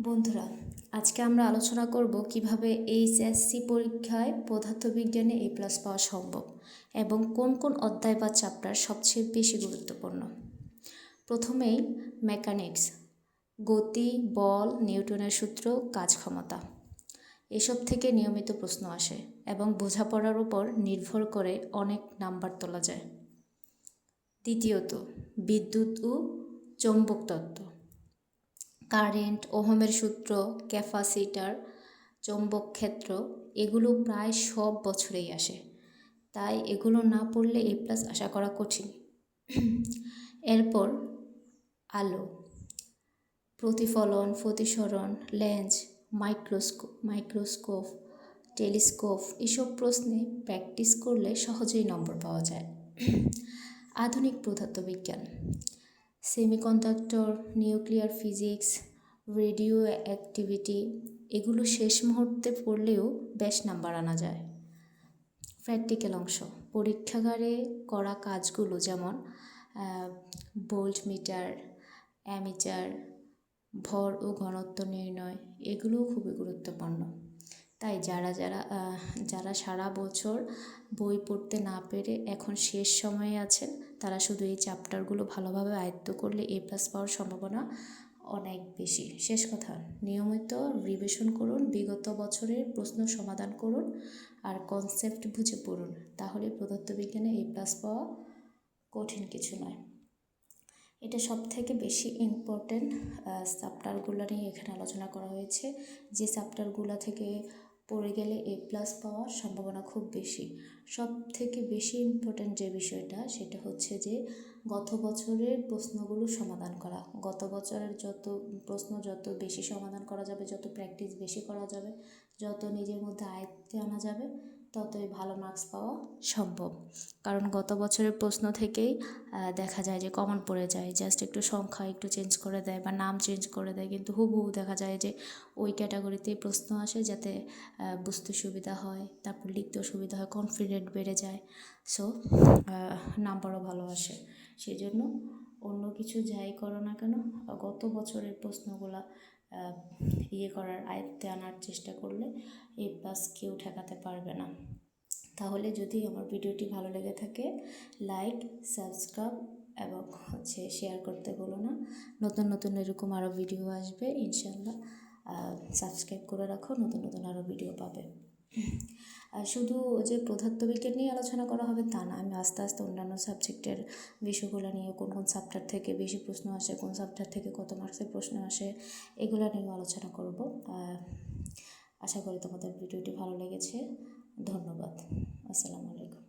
বন্ধুরা, আজকে আমরা আলোচনা করব কীভাবে এইচএসসি পরীক্ষায় পদার্থবিজ্ঞানে এ প্লাস পাওয়া সম্ভব এবং কোন কোন অধ্যায় বা চ্যাপ্টার সবচেয়ে বেশি গুরুত্বপূর্ণ। প্রথমেই মেকানিক্স, গতি, বল, নিউটনের সূত্র, কাজ ক্ষমতা। এসব থেকে নিয়মিত প্রশ্ন আসে এবং বোঝাপড়ার উপর নির্ভর করে অনেক নাম্বার তোলা যায়। দ্বিতীয়ত, বিদ্যুৎ ও চৌম্বক তত্ত্ব। কারেন্ট, ওহমের সূত্র, ক্যাপাসিটার, চৌম্বক ক্ষেত্র, এগুলো প্রায় সব বছরেই আসে। তাই এগুলো না পড়লে এ প্লাস আশা করা কঠিন। এরপর আলো, প্রতিফলন, প্রতিসরণ, লেন্স মাইক্রোস্কোপ মাইক্রোস্কোপ, টেলিস্কোপ, এসব প্রশ্নে প্র্যাকটিস করলে সহজেই নম্বর পাওয়া যায়। আধুনিক পদার্থবিজ্ঞান semiconductor nuclear physics radioactivity এগুলো শেষ মুহূর্তে পড়লেও বেশ নাম্বার আনা যায়। প্র্যাকটিক্যাল অংশ, পরীক্ষাগারে করা কাজগুলো যেমন বোল্ট মিটার অ্যামিটার ভর ও ঘনত্ব নির্ণয়, এগুলোও খুবই গুরুত্বপূর্ণ। তাই যারা যারা যারা সারা বছর বই পড়তে না পেরে এখন শেষ সময়ে আছেন, তারা শুধু এই চ্যাপ্টারগুলো ভালোভাবে আয়ত্ত করলে এ প্লাস পাওয়ার সম্ভাবনা অনেক বেশি। শেষ কথা, নিয়মিত রিভিশন করুন, বিগত বছরের প্রশ্ন সমাধান করুন আর কনসেপ্ট বুঝে পড়ুন। তাহলে পদার্থবিজ্ঞানে এ প্লাস পাওয়া কঠিন কিছু নয়। এটা সব থেকে বেশি ইম্পর্টেন্ট চ্যাপ্টারগুলো নিয়ে এখানে আলোচনা করা হয়েছে। যে চ্যাপ্টারগুলো থেকে পড়ে গেলে এ প্লাস পাওয়ার সম্ভাবনা খুব বেশি। সব থেকে বেশি ইম্পর্ট্যান্ট যে বিষয়টা, সেটা হচ্ছে যে গত বছরের প্রশ্নগুলো সমাধান করা। গত বছরের যত প্রশ্ন যত বেশি সমাধান করা যাবে, যত প্র্যাকটিস বেশি করা যাবে, যত নিজের মধ্যে আয়ত্তে আনা যাবে ততই ভালো মার্কস পাওয়া সম্ভব। কারণ গত বছরের প্রশ্ন থেকেই দেখা যায় যে কমন পড়ে যায়। জাস্ট একটু সংখ্যা একটু চেঞ্জ করে দেয় বা নাম চেঞ্জ করে দেয়। কিন্তু হুবহু দেখা যায় যে ওই ক্যাটাগরিতেই প্রশ্ন আসে যাতে বুঝতে সুবিধা হয়, তারপর লিখতেও সুবিধা হয় কনফিডেন্ট বেড়ে যায়। সো নাম্বারও ভালো আসে। সেই জন্য অন্য কিছু যাই করো না কেন, গত বছরের প্রশ্নগুলা ইয়ে করার আয়ত্তে আনার চেষ্টা করলে এ প্লাস কেউ ঠেকাতে পারবে না। তাহলে যদি আমার ভিডিওটি ভালো লেগে থাকে লাইক সাবস্ক্রাইব এবং হচ্ছে শেয়ার করতে বলো না। নতুন নতুন এরকম আরও ভিডিও আসবে ইনশাল্লাহ সাবস্ক্রাইব করে রাখো, নতুন নতুন আরও ভিডিও পাবে। শুধু যে পদার্থবিজ্ঞান নিয়ে আলোচনা করা হবে তা না, আমি আস্তে আস্তে অন্যান্য সাবজেক্টের বিষয়গুলো নিয়ে কোন কোন সাবজেক্ট থেকে বেশি প্রশ্ন আসে, কোন সাবজেক্ট থেকে কত মার্কসের প্রশ্ন আসে, এগুলো নিয়েও আলোচনা করব। আশা করি তোমাদের ভিডিওটি ভালো লেগেছে। ধন্যবাদ।